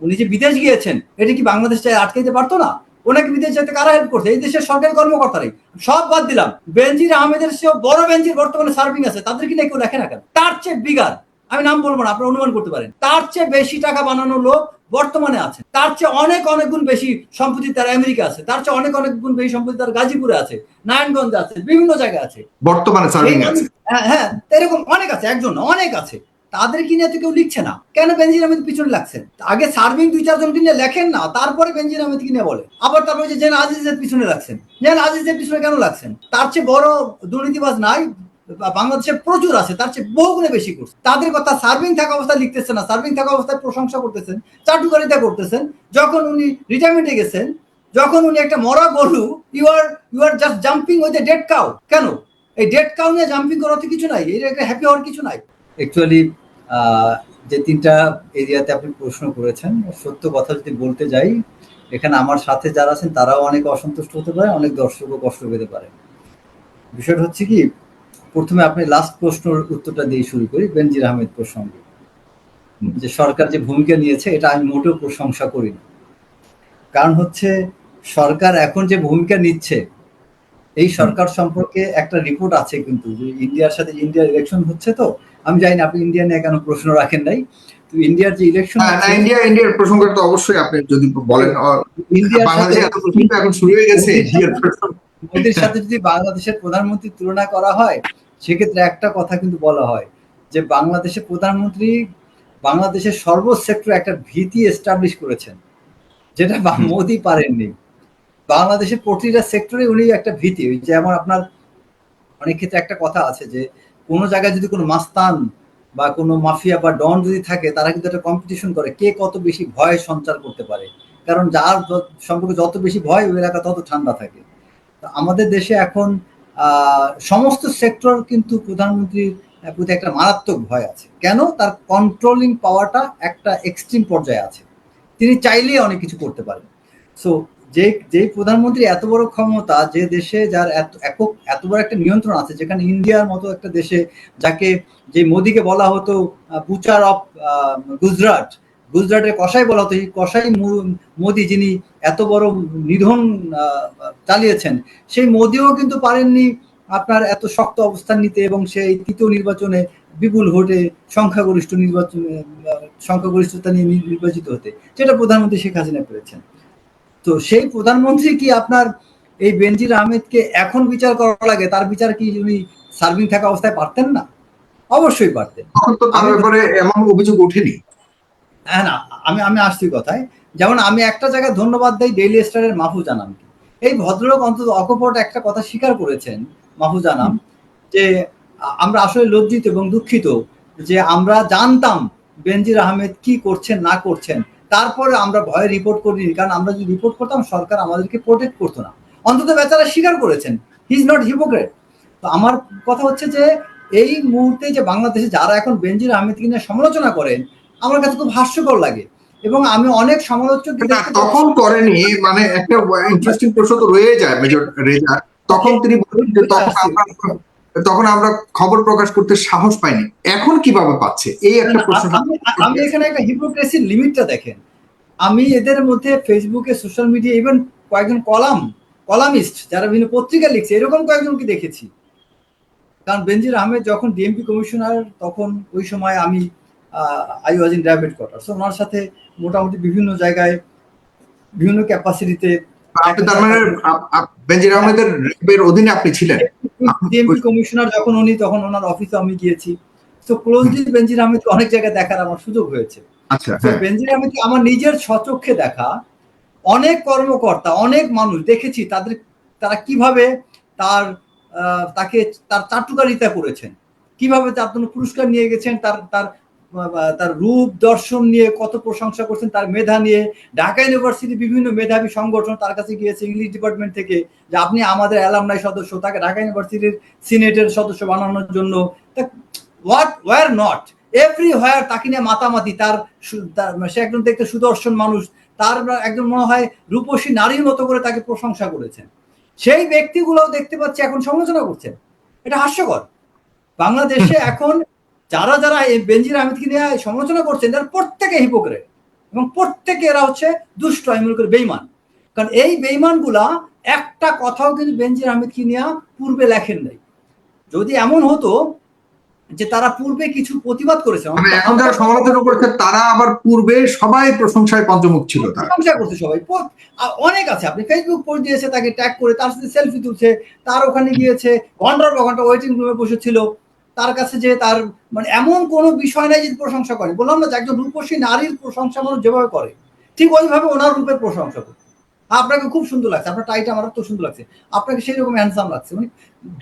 উনি যে বিদেশ গিয়েছেন এটা কি বাংলাদেশ চাই আটকাইতে পারতো না? ওনাকে বিদেশ যেতে কারা হেল্প করছে? এই দেশের সরকারি কর্মকর্তারাই। সব বাদ দিলাম। বেনজির আহমেদের চেয়েও বড় বেঞ্জির বর্তমানে সার্ভিং আছে তাদের কি না কেউ লেখে না কেন? তার চেয়ে বিগার আমি নাম বলব না আপনারা অনুমান করতে পারেন। তার চেয়ে বেশি টাকা বানানো লোক বর্তমানে আছে। তার চেয়ে অনেক অনেক গুণ বেশি সম্পত্তি তার আমেরিকা আছে। তার চেয়ে অনেক অনেক গুণ বেশি সম্পত্তি তার গাজীপুরে আছে নারায়ণগঞ্জে আছে বিভিন্ন জায়গায় আছে। বর্তমানে সার্ভিং আছে। হ্যাঁ হ্যাঁ এরকম অনেক আছে একজন অনেক আছে। তাদের কিনে তো কেউ লিখছে না। কেন বেঞ্জির আহমেদ পিছনে লাগছেন? আগে সার্ভিং দুই চারজন কিনে লেখেন না, তারপরে বেঞ্জির আহমেদ কিনে বলে। আবার তারপরে যে জেন আজিজের পিছনে লাগছেন। জেন আজিজের পিছনে কেন লাগছেন? তার চেয়ে বড় দুর্নীতিবাজ নাই, বাংলাদেশে প্রচুর আছে, তার চেয়ে বহু গুণে বেশি করছে। তাদের কথা সার্ভিং থাকা অবস্থায় লিখতেছে না সার্ভিং থাকা অবস্থায় প্রশংসা করতেছেন, চাটুকারিতা করতেছেন। যখন উনি রিটায়ারমেন্টে গেছেন, যখন উনি একটা মরা গরু you are you are just jumping with dead cow কেন? এই ডেড কাউ নিয়ে জাম্পিং করাতে কিছু নাই, এর একটা হ্যাপি হওয়ার কিছু নাই। অ্যাকচুয়ালি যে তিনটা এরিয়াতে আপনি প্রশ্ন করেছেন সত্য কথা যদি বলতে যাই এখানে আমার সাথে যারা আছেন তারাও অনেক অসন্তুষ্ট হতে পারে অনেক দর্শকও কষ্ট পেতে পারে। বিষয়টা হচ্ছে কি প্রথমে আপনি লাস্ট প্রশ্নের উত্তরটা দিয়ে শুরু করি বেনজির আহমেদ প্রসঙ্গে। যে সরকার যে ভূমিকা নিয়েছে এটা আমি মোটেও প্রশংসা করি না। কারণ হচ্ছে সরকার এখন যে ভূমিকা নিচ্ছে এই সরকার সম্পর্কে একটা রিপোর্ট আছে কিন্তু যে ইন্ডিয়ার সাথে ইন্ডিয়ার ইলেকশন হচ্ছে তো আমি জানি না আপনি ইন্ডিয়া নিয়ে কেন প্রশ্ন রাখেন নাই। তো ইন্ডিয়ার যে ইলেকশন না, ইন্ডিয়া ইন্ডিয়ার প্রসঙ্গ তো অবশ্যই আপনি যদি বলেন আহ, ইন্ডিয়ার বাংলাদেশে এত প্রসঙ্গ এখন শুরু হয়ে গেছে ইন্ডিয়ার প্রসঙ্গ। মোদির সাথে যদি বাংলাদেশের প্রধানমন্ত্রী তুলনা করা হয় সেক্ষেত্রে একটা কথা কিন্তু বলা হয় যে বাংলাদেশের প্রধানমন্ত্রী বাংলাদেশের সর্ব সেক্টরে একটা ভীতি এস্টাবলিশ করেছেন যেটা মোদি পারেননি। বাংলাদেশের প্রতিটা সেক্টরে উনি একটা ভীতি যেমন আপনার অনেক ক্ষেত্রে একটা কথা আছে যে কোনো জায়গায় যদি কোনো মাস্তান বা কোনো মাফিয়া বা ডন যদি থাকে, তারা কিন্তু একটা কম্পিটিশন করে কে কত বেশি ভয় সঞ্চার করতে পারে। কারণ যার সম্পর্কে যত বেশি ভয়, ওই এলাকা তত ঠান্ডা থাকে। আমাদের দেশে এখন সমস্ত সেক্টর কিন্তু প্রধানমন্ত্রীর প্রতি একটা মারাত্মক ভয় আছে। কেন? তার কন্ট্রোলিং পাওয়ারটা একটা এক্সট্রিম পর্যায়ে আছে। তিনি চাইলেই অনেক কিছু করতে পারেন। সো যে যে প্রধানমন্ত্রী এত বড় ক্ষমতা, যে দেশে যার এত, একক, এত বড় একটা নিয়ন্ত্রণ আছে, যেখানে ইন্ডিয়ার মতো একটা দেশে যাকে, যে মোদিকে বলা হতো বুচার অফ গুজরাট গুজরাটের কষাই বলা হতো কষাই মোদি যিনি এত বড় নিধন চালিয়েছেন, সেই মোদিও কিন্তু পারেননি আপনার এত শক্ত অবস্থান নিতে এবং সেই তৃতীয় নির্বাচনে বিপুল ভোটে সংখ্যাগরিষ্ঠ নির্বাচন সংখ্যাগরিষ্ঠতা নিয়ে নির্বাচিত হতে, যেটা প্রধানমন্ত্রী শেখ হাসিনা পেরেছেন তো সেই প্রধানমন্ত্রী কি আপনার এই বেনজির আহমেদকে এখন বিচার করা লাগে? তার বিচার কি উনি সার্ভিং থাকা অবস্থায় পারতেন না? অবশ্যই পারতেন। তখন তো তার ব্যাপারে এমন অভিযোগ ওঠেনি। হ্যাঁ না আমি আমি আসছি কথায়। যেমন আমি একটা জায়গায় ধন্যবাদ দেই ডেইলি স্টারের মাহফুজ আনামকে। এই ভদ্রলোক অন্তত অকপট একটা কথা স্বীকার করেছেন মাহফুজ আনাম যে আমরা আসলে লজ্জিত এবং দুঃখিত যে আমরা জানতাম বেনজির আহমেদ কি করছেন না করছেন। তারপরে আমরা ভয়ে রিপোর্ট করিনি কারণ আমরা যদি রিপোর্ট করতাম সরকার আমাদেরকে প্রোটেক্ট করতো না। অন্তত বেচারা স্বীকার করেছেন হি ইজ নট হিপোক্রেট তো আমার কথা হচ্ছে যে এই মুহূর্তে যে বাংলাদেশে যারা এখন বেনজির আহমেদকে নিয়ে সমালোচনা করেন আমার কাছে খুব হাস্যকর লাগে। এবং আমি অনেক সমালোচক তখন করেনি মানে একটা ইন্টারেস্টিং প্রশ্ন তো রয়ে যায় মেজর রেজা। তখন তিনি বলেন যে তখন আমরা তখন আমরা খবর প্রকাশ করতে সাহস পাইনি। এখন কীভাবে পাচ্ছে? এই একটা প্রশ্ন। আমি এখানে একটা হিপোক্রেসির লিমিটটা দেখেন। আমি এদের মধ্যে ফেসবুকে সোশ্যাল মিডিয়া ইভেন কয়েকজন কলাম কলামিস্ট যারা বিভিন্ন পত্রিকা লিখছে এরকম কয়েকজনকে দেখেছি? কারণ বেনজির আহমেদ যখন ডিএমপি কমিশনার তখন ওই সময় আমি আই ওয়াজ ইন ডায়াবেট কোয়ার্টার সো ওনার সাথে মোটামুটি বিভিন্ন জায়গায় বিভিন্ন ক্যাপাসিটিতে আপনি তার মানে আহমেদের র্যাবের অধীনে আপনি ছিলেন? ডিএমপি কমিশনার যখন উনি তখন ওনার অফিসে আমি গিয়েছি। তো ক্লোজলি বেনজির আহমেদকে অনেক জায়গায় দেখার আমার সুযোগ হয়েছে। আচ্ছা হ্যাঁ। বেনজির আহমেদ আমার নিজের সচক্ষে দেখা অনেক কর্মকর্তা অনেক মানুষ দেখেছি তাদের তারা কীভাবে তার আহ, তাকে তার চাটুকারিতা করেছেন কীভাবে তার জন্য পুরস্কার নিয়ে গেছেন তার তার তার রূপ দর্শন নিয়ে কত প্রশংসা করছেন তার মেধা নিয়ে। ঢাকা ইউনিভার্সিটি বিভিন্ন মেধাবী সংগঠন তার কাছে গিয়েছে ইংলিশ ডিপার্টমেন্ট থেকে যে আপনি আমাদের অ্যালামনাই সদস্য তাকে ঢাকা ইউনিভার্সিটির সিনেটের সদস্য বানানোর জন্য। What were not everywhere তাকে নিয়ে মাতামাতি তার সে একজন দেখতে সুদর্শন মানুষ তার একজন মনে হয় রূপসী নারীর মতো করে তাকে প্রশংসা করেছেন। সেই ব্যক্তিগুলোও দেখতে পাচ্ছি এখন সমালোচনা করছেন। এটা হাস্যকর। বাংলাদেশে এখন যারা যারা এই বেনজির আহমেদকে নিয়ে সমালোচনা করছেন তার প্রত্যেকে হিপোক্রেট এবং প্রত্যেকে এরা হচ্ছে দুষ্ট আমি মনে করি বেইমান কারণ এই বেইমানগুলা একটা কথাও কিন্তু বেনজির আহমেদকে নিয়ে পূর্বে লেখেন নাই। যদি এমন হতো যে তারা পূর্বে কিছু প্রতিবাদ করেছে মানে এখন যারা সমালোচনা করেছে তারা আবার পূর্বে সবাই প্রশংসায় পঞ্চমুখ ছিল প্রশংসা করছে সবাই। অনেক আছে। আপনি ফেসবুক পোস্ট দিয়েছে তাকে ট্যাগ করে তার সাথে সেলফি তুলছে তার ওখানে গিয়েছে ঘণ্টার পর ঘণ্টা ওয়েটিং রুমে বসেছিল। তার কাছে যে তার মানে এমন কোনো বিষয় নাই যে প্রশংসা করে। বললাম না যে একজন রূপসী নারীর প্রশংসা মানুষ যেভাবে করে ঠিক ওইভাবে ওনার রূপের প্রশংসা করে। আপনাকে খুব সুন্দর লাগছে আপনার টাইটা আমার তো সুন্দর লাগছে। আপনাকে সেই রকম হ্যান্ডসাম লাগছে মানে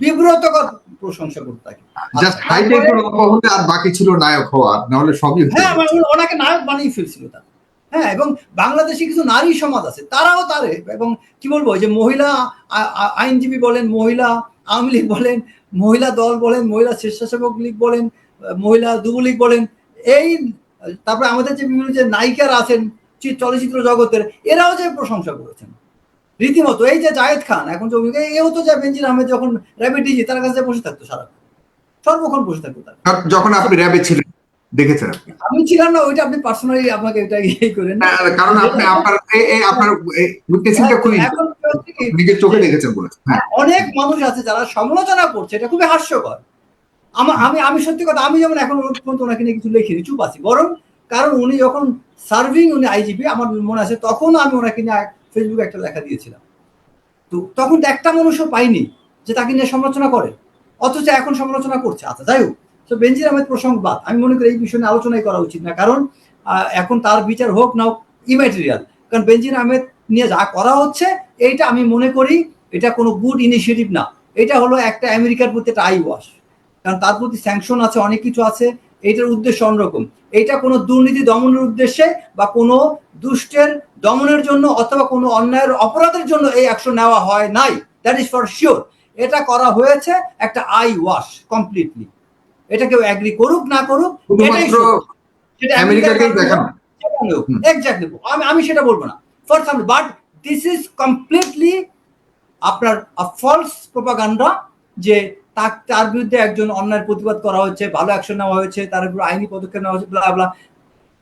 বিব্রতকর প্রশংসা করতে তাকে জাস্ট হাইটে একটু আর বাকি ছিল নায়ক হওয়ার নাহলে সবই হ্যাঁ মানে ওনাকে নায়ক বানিয়ে ফেলছিল তারা। হ্যাঁ এবং বাংলাদেশে কিছু নারী সমাজ আছে তারাও তারে এবং কি বলব যে মহিলা আইনজীবী বলেন মহিলা আওয়ামী লীগ বলেন মহিলা দল বলেন মহিলা স্বেচ্ছাসেবক লীগ বলেন মহিলা যুবলীগ বলেন এই তারপরে আমাদের যে বিভিন্ন যে নায়িকারা আছেন চলচ্চিত্র জগতের এরাও যে প্রশংসা করেছেন। রীতিমতো এই যে জায়েদ খান এখন যে অভিনেতা, এও তো যে বেঞ্জির আহমেদ যখন র্যাবিট ডিজি তার কাছে বসে থাকতো সারা সর্বক্ষণ বসে থাকতো তারা। যখন আপনি র্যাবে ছিলেন দেখেছেন আপনি। আমি ছিলাম না ওইটা আপনি পার্সোনালি আপনাকে এটা ইয়ে করেন। কারণ আপনি আপনার আপনার উইটনেসিংটা খুবই নিজের চোখে দেখেছেন বলেছেন হ্যাঁ। অনেক মানুষ আছে যারা সমালোচনা করছে এটা খুবই হাস্যকর। আমার আমি আমি সত্যি কথা আমি যেমন এখন পর্যন্ত ওনাকে নিয়ে কিছু লিখিনি চুপ আছি। বরং কারণ উনি যখন সার্ভিং উনি আইজিপি আমার মনে আছে তখন আমি ওনাকে নিয়ে ফেসবুকে একটা লেখা দিয়েছিলাম। তো তখন একটা মানুষও পাইনি যে তাকে নিয়ে সমালোচনা করে। অথচ এখন সমালোচনা করছে। আচ্ছা যাই হোক। তো বেনজির আহমেদ প্রসঙ্গ বাদ আমি মনে করি এই বিষয় নিয়ে আলোচনাই করা উচিত না। কারণ এখন তার বিচার হোক না ইম্যাটেরিয়াল কারণ বেনজির আহমেদ নিয়ে যা করা হচ্ছে, এইটা আমি মনে করি এটা কোনো গুড ইনিশিয়েটিভ না। এটা হলো একটা আমেরিকার প্রতি একটা আই ওয়াশ কারণ তার প্রতি স্যাংশন আছে, অনেক কিছু আছে, এইটার উদ্দেশ্য অন্যরকম। এটা কোনো দুর্নীতি দমনের উদ্দেশ্যে বা কোনো দুষ্টের দমনের জন্য অথবা কোনো অন্যায়ের অপরাধের জন্য এই অ্যাকশন নেওয়া হয় নাই। দ্যাট ইজ ফর শিওর এটা করা হয়েছে একটা আই ওয়াশ কমপ্লিটলি এটা কেউ অ্যাগ্রি করুক না করুক এটাই শুধুমাত্র সত্য। সেটা আমেরিকাকেই দেখানো। এক্স্যাক্টলি আমি আমি সেটা বলব না। For some but this is completely আপনার ফলস প্রোপাগান্ডা যে তার তার বিরুদ্ধে একজন অন্যায়ের প্রতিবাদ করা হচ্ছে ভালো অ্যাকশন নেওয়া হয়েছে তার উপর আইনি পদক্ষেপ নেওয়া হয়েছে blah blah।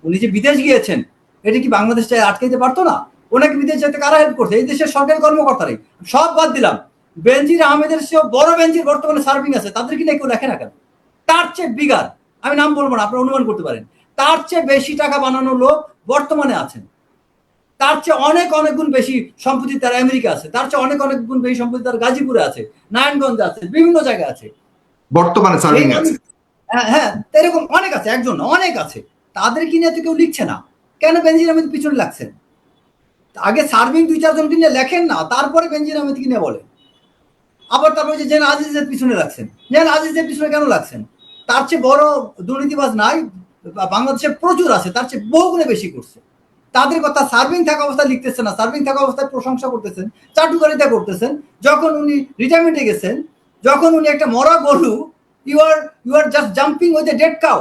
উনি যে বিদেশ গিয়েছেন এটা কি বাংলাদেশ চাই আটকাইতে পারতো না? ওনাকে বিদেশ যেতে কারা হেল্প করছে? এই দেশের সরকারি কর্মকর্তারাই। সব বাদ দিলাম। বেনজির আহমেদের সেও বড় বেঞ্জির বর্তমানে সার্ভিং আছে। তাদের কি কেউ লেখে না কেন? তার চেয়ে বিগার আমি নাম বলব না আপনারা অনুমান করতে পারেন। তার চেয়ে বেশি টাকা বানানো লোক বর্তমানে আছেন। তার চেয়ে অনেক অনেক গুণ বেশি সম্পত্তি তার আমেরিকা আছে। তার চেয়ে অনেক অনেক গুণ বেশি সম্পত্তি তার গাজীপুরে আছে নারায়ণগঞ্জে আছে বিভিন্ন জায়গায় আছে। বর্তমানে সার্ভিং আছে হ্যাঁ হ্যাঁ এরকম অনেক আছে একজন অনেক আছে। তাদের কি নিয়ে তো কেউ লিখছে না। কেন বেঞ্জির আহমেদ পিছনে লাগছেন? আগে সার্ভিং দুই চারজন কিনে লেখেন না তারপরে বেঞ্জির আহমেদকে কিনে বলেন। আবার তারপরে যে জেন আজিজের পিছনে লাগছেন। জেন আজিজের পিছনে কেন লাগছেন? তার চেয়ে বড় দুর্নীতিবাজ নাই, বাংলাদেশে প্রচুর আছে, তার চেয়ে বহুগুণে বেশি করছে। তাদের কথা সার্ভিং থাকা অবস্থায় লিখতেছে না সার্ভিং থাকা অবস্থায় প্রশংসা করতেছেন, চাটুকারিতা করতেছেন। যখন উনি রিটায়ারমেন্টে গেছেন, যখন উনি একটা মরা গরু you are you are just jumping with a dead cow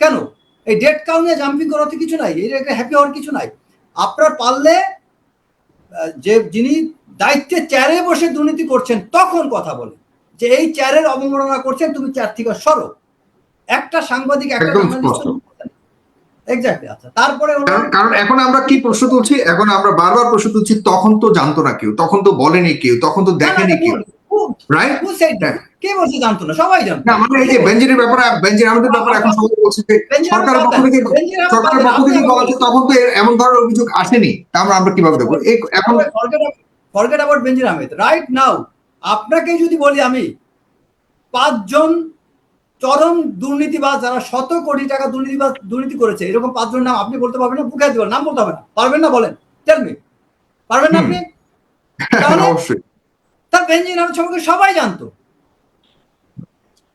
কেন? এই ডেড কাউ নিয়ে জাম্পিং করার করাতে কিছু নাই এটা একটা হ্যাপি হওয়ার কিছু নাই। আপনার পারলে যে যিনি দায়িত্বে চেয়ারে বসে দুর্নীতি করছেন, তখন কথা বলেন। যে এই চেয়ারের অবমাননা করছেন তুমি চেয়ার থেকে সরো। একটা সাংবাদিক একটা এক্স্যাক্টলি আচ্ছা তারপরে কারণ এখন আমরা কি প্রশ্ন তুলছি? এখন আমরা বারবার প্রশ্ন তুলছি তখন তো জানতো না কেউ তখন তো বলেনি কেউ তখন তো দেখেনি কেউ। রাইট who কে বলছে জানতো না? সবাই জানতো। না মানে এই যে বেঞ্জিনের ব্যাপারে বেঞ্জির আমাদের ব্যাপারে এখন সবাই বলছে যে বেঞ্জির পক্ষ থেকে বেঞ্জির পক্ষ থেকে বলা তখন তো এমন ধরনের অভিযোগ আসেনি। তা আমরা আমরা কীভাবে দেখব? এখন forget about Benazir Ahmed. Right now আপনাকে যদি বলি আমি পাঁচজন চরম দুর্নীতিবাজ যারা শত কোটি টাকা দুর্নীতিবাজ দুর্নীতি করেছে এরকম পাঁচজন নাম আপনি বলতে পারবেন না বুকে দিবেন নাম বলতে হবে না। পারবেন না বলেন। টেল মি পারবেন না আপনি? তার বেঞ্জির আহমেদ সম্পর্কে সবাই জানতো।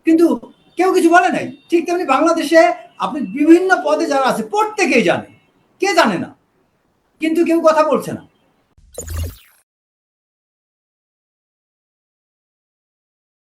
কিন্তু কেউ কিছু বলে নাই। ঠিক তেমনি বাংলাদেশে আপনি বিভিন্ন পদে যারা আছে প্রত্যেকেই জানে। কে জানে না? কিন্তু কেউ কথা বলছে না।